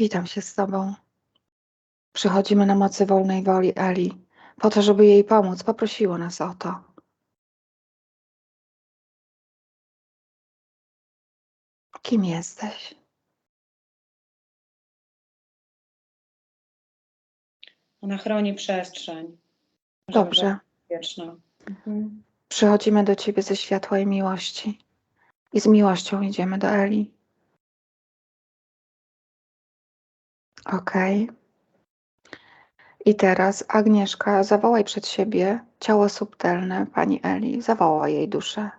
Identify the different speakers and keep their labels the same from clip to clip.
Speaker 1: Witam się z Tobą. Przychodzimy na mocy wolnej woli Eli, po to, żeby jej pomóc. Poprosiło nas o to. Kim jesteś?
Speaker 2: Ona chroni przestrzeń. żeby
Speaker 1: Dobrze.
Speaker 2: była. Mhm.
Speaker 1: Przychodzimy do Ciebie ze światła i miłości. I z miłością idziemy do Eli. Okej. I teraz Agnieszka, zawołaj przed siebie ciało subtelne pani Eli. Zawołaj jej duszę.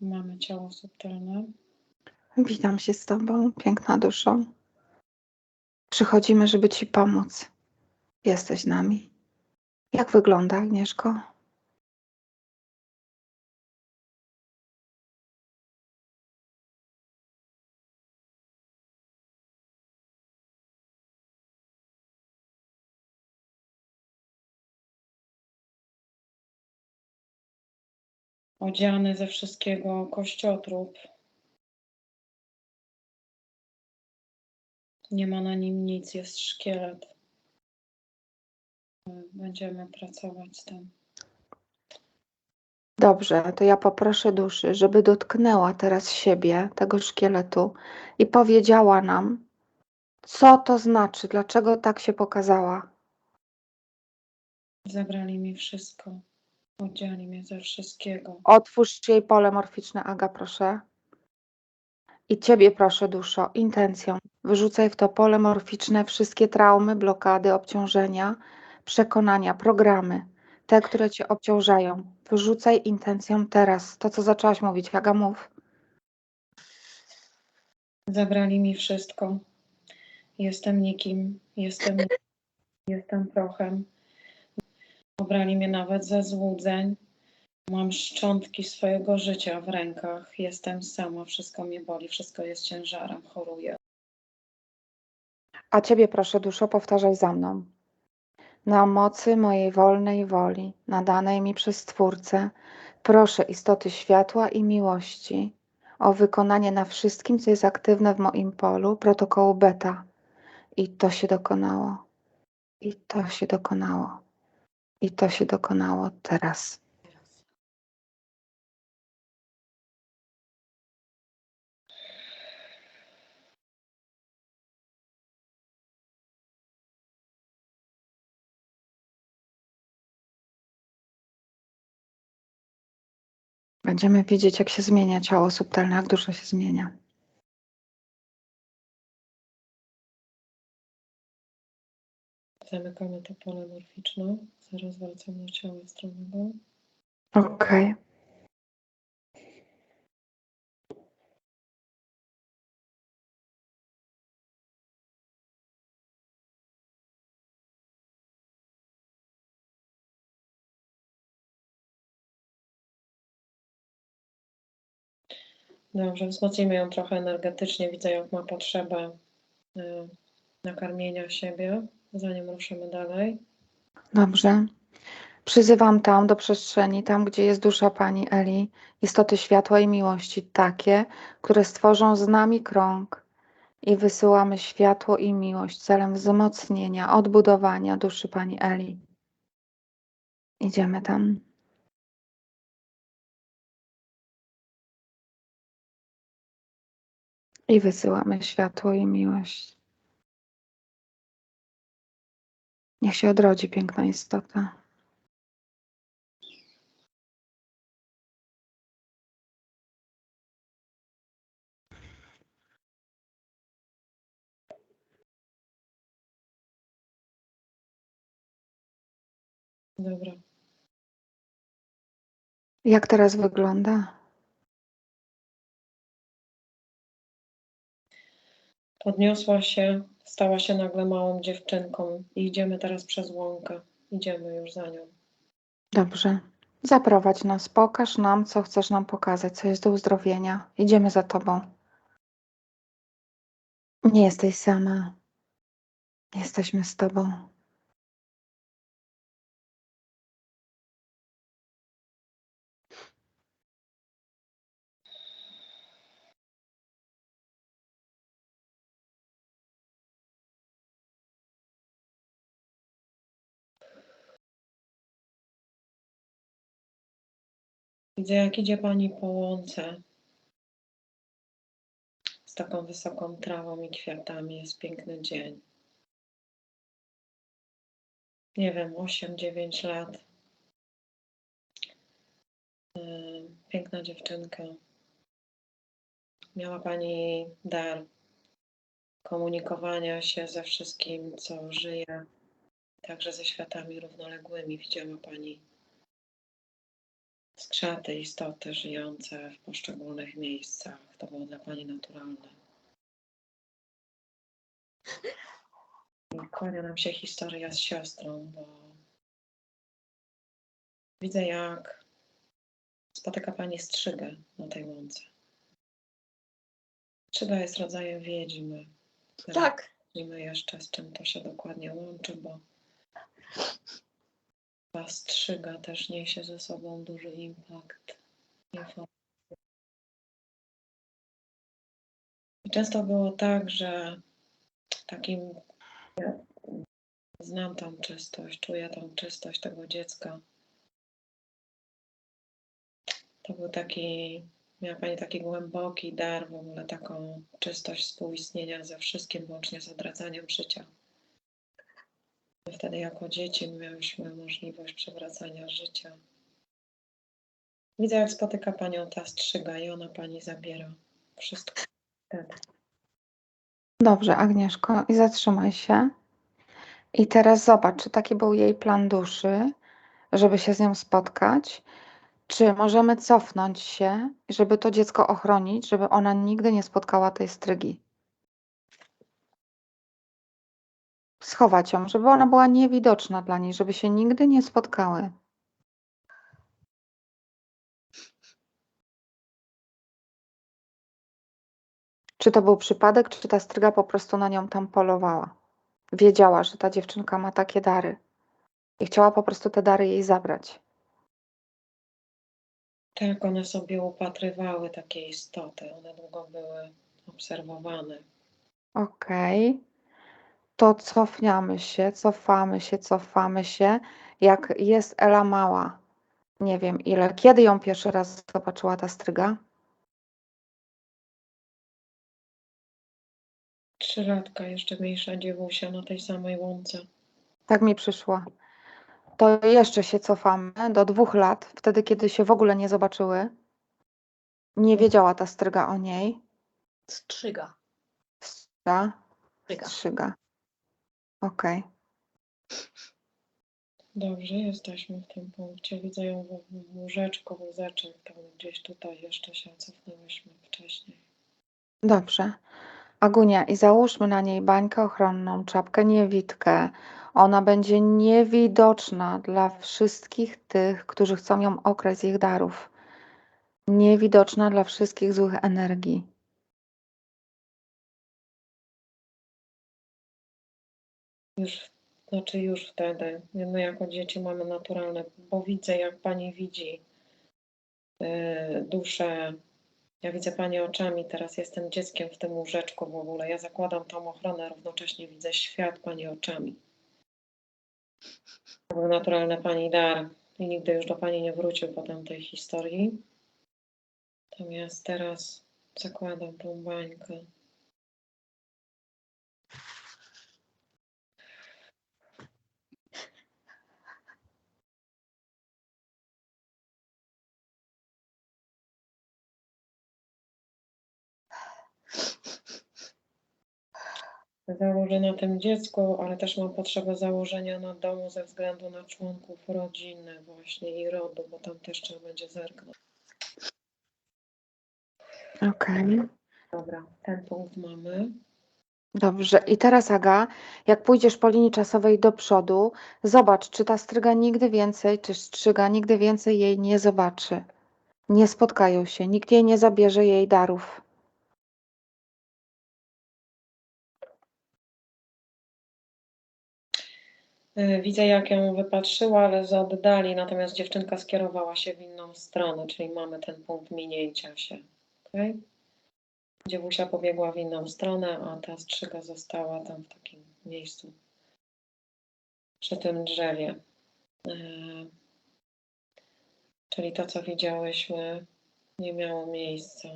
Speaker 2: Mamy ciało subtelne.
Speaker 1: Witam się z Tobą, piękna duszą. Przychodzimy, żeby Ci pomóc. Jesteś nami. Jak wygląda Agnieszko?
Speaker 2: Odziany ze wszystkiego kościotrup. Nie ma na nim nic, jest szkielet. Będziemy pracować z tym.
Speaker 1: Dobrze, to ja poproszę duszy, żeby dotknęła teraz siebie, tego szkieletu i powiedziała nam, co to znaczy, dlaczego tak się pokazała.
Speaker 2: Zabrali mi wszystko. Odziali mnie ze wszystkiego.
Speaker 1: Otwórz jej pole morficzne, Aga, proszę. I Ciebie proszę, duszo, intencją. Wyrzucaj w to pole morficzne wszystkie traumy, blokady, obciążenia, przekonania, programy, te, które Cię obciążają. Wyrzucaj intencją teraz. To, co zaczęłaś mówić, Aga, mów.
Speaker 2: Zabrali mi wszystko. Jestem nikim, jestem, jestem prochem. Obrali mnie nawet ze złudzeń. Mam szczątki swojego życia w rękach. Jestem sama, wszystko mnie boli, wszystko jest ciężarem, choruję.
Speaker 1: A Ciebie proszę, duszo, powtarzaj za mną. Na mocy mojej wolnej woli, nadanej mi przez Twórcę, proszę istoty światła i miłości o wykonanie na wszystkim, co jest aktywne w moim polu, protokołu beta. I to się dokonało. I to się dokonało. I to się dokonało teraz. Będziemy wiedzieć, jak się zmienia ciało subtelne, jak dusza się zmienia.
Speaker 2: Zamykamy to pole morficzne. Zaraz wracam do ciała stronnego.
Speaker 1: Okej.
Speaker 2: Dobrze, wzmocnimy ją trochę energetycznie. Widzę, jak ma potrzebę y, nakarmienia siebie, zanim ruszymy dalej.
Speaker 1: Dobrze. Przyzywam tam do przestrzeni, tam gdzie jest dusza Pani Eli, istoty światła i miłości, takie, które stworzą z nami krąg i wysyłamy światło i miłość celem wzmocnienia, odbudowania duszy Pani Eli. Idziemy tam. I wysyłamy światło i miłość. Niech się odrodzi piękna istota.
Speaker 2: Dobra.
Speaker 1: Jak teraz wygląda?
Speaker 2: Podniosła się, stała się nagle małą dziewczynką i idziemy teraz przez łąkę. Idziemy już za nią.
Speaker 1: Dobrze. Zaprowadź nas, pokaż nam, co chcesz nam pokazać, co jest do uzdrowienia. Idziemy za Tobą. Nie jesteś sama. Jesteśmy z Tobą.
Speaker 2: Widzę, jak idzie Pani po łące z taką wysoką trawą i kwiatami. Jest piękny dzień. Nie wiem, 8-9 lat. Yy, Piękna dziewczynka. Miała Pani dar komunikowania się ze wszystkim, co żyje, także ze światami równoległymi. Widziała Pani skrzaty, istoty żyjące w poszczególnych miejscach. To było dla Pani naturalne. Kłania nam się historia z siostrą, bo widzę, jak spotyka Pani strzygę na tej łące. Strzyga jest rodzajem wiedźmy.
Speaker 3: Tak.
Speaker 2: Wiemy jeszcze, z czym to się dokładnie łączy, bo ta strzyga też niesie ze sobą duży impact. I często było tak, że takim ja znam tą czystość, czuję tą czystość tego dziecka. To był taki, miała Pani taki głęboki dar, w ogóle taką czystość współistnienia ze wszystkim, łącznie z odradzaniem życia. Wtedy jako dzieci miałyśmy możliwość przewracania życia. Widzę, jak spotyka Panią ta strzyga i ona Pani zabiera wszystko wtedy.
Speaker 1: Dobrze, Agnieszko, i zatrzymaj się. I teraz zobacz, czy taki był jej plan duszy, żeby się z nią spotkać, czy możemy cofnąć się, żeby to dziecko ochronić, żeby ona nigdy nie spotkała tej strygi. Schować ją, żeby ona była niewidoczna dla niej, żeby się nigdy nie spotkały. Czy to był przypadek, czy ta stryga po prostu na nią tam polowała? Wiedziała, że ta dziewczynka ma takie dary i chciała po prostu te dary jej zabrać.
Speaker 2: Tak, one sobie upatrywały takie istoty. One długo były obserwowane.
Speaker 1: Okej. To cofniamy się, cofamy się, cofamy się. Jak jest Ela mała, nie wiem ile, kiedy ją pierwszy raz zobaczyła ta stryga?
Speaker 2: Trzylatka, jeszcze mniejsza dziewusia na tej samej łące.
Speaker 1: Tak mi przyszło. To jeszcze się cofamy do dwóch lat, wtedy kiedy się w ogóle nie zobaczyły. Nie wiedziała ta stryga o niej.
Speaker 3: Strzyga.
Speaker 1: Strzyga.
Speaker 3: Strzyga.
Speaker 1: Strzyga. Okej.
Speaker 2: Dobrze, jesteśmy w tym punkcie. Widzę ją w w łóżeczku, łóżeczek, tam gdzieś tutaj jeszcze się cofnęłyśmy wcześniej.
Speaker 1: Dobrze. Agunia, i załóżmy na niej bańkę ochronną, czapkę niewidkę. Ona będzie niewidoczna dla wszystkich tych, którzy chcą ją okraść z ich darów. Niewidoczna dla wszystkich złych energii.
Speaker 2: Już, znaczy już wtedy. My jako dzieci mamy naturalne, bo widzę, jak pani widzi yy, duszę. Ja widzę pani oczami, teraz jestem dzieckiem w tym łóżeczku w ogóle. Ja zakładam tą ochronę, równocześnie widzę świat pani oczami. To był naturalny pani dar i nigdy już do pani nie wrócił po tamtej historii. Natomiast teraz zakładam tą bańkę. Założę na tym dziecku, ale też mam potrzebę założenia na domu ze względu na członków rodziny właśnie i rodu, bo tam też trzeba będzie zerknąć.
Speaker 1: Okej.
Speaker 2: Dobra, ten punkt mamy.
Speaker 1: Dobrze. I teraz, Aga, jak pójdziesz po linii czasowej do przodu, zobacz, czy ta stryga nigdy więcej, czy strzyga nigdy więcej jej nie zobaczy. Nie spotkają się, nikt jej nie zabierze jej darów.
Speaker 2: Widzę, jak ją wypatrzyła, ale z oddali, natomiast dziewczynka skierowała się w inną stronę, czyli mamy ten punkt minięcia się. Okay? Dziewusia pobiegła w inną stronę, a ta strzyga została tam w takim miejscu przy tym drzewie. Y, Czyli to, co widziałyśmy, nie miało miejsca.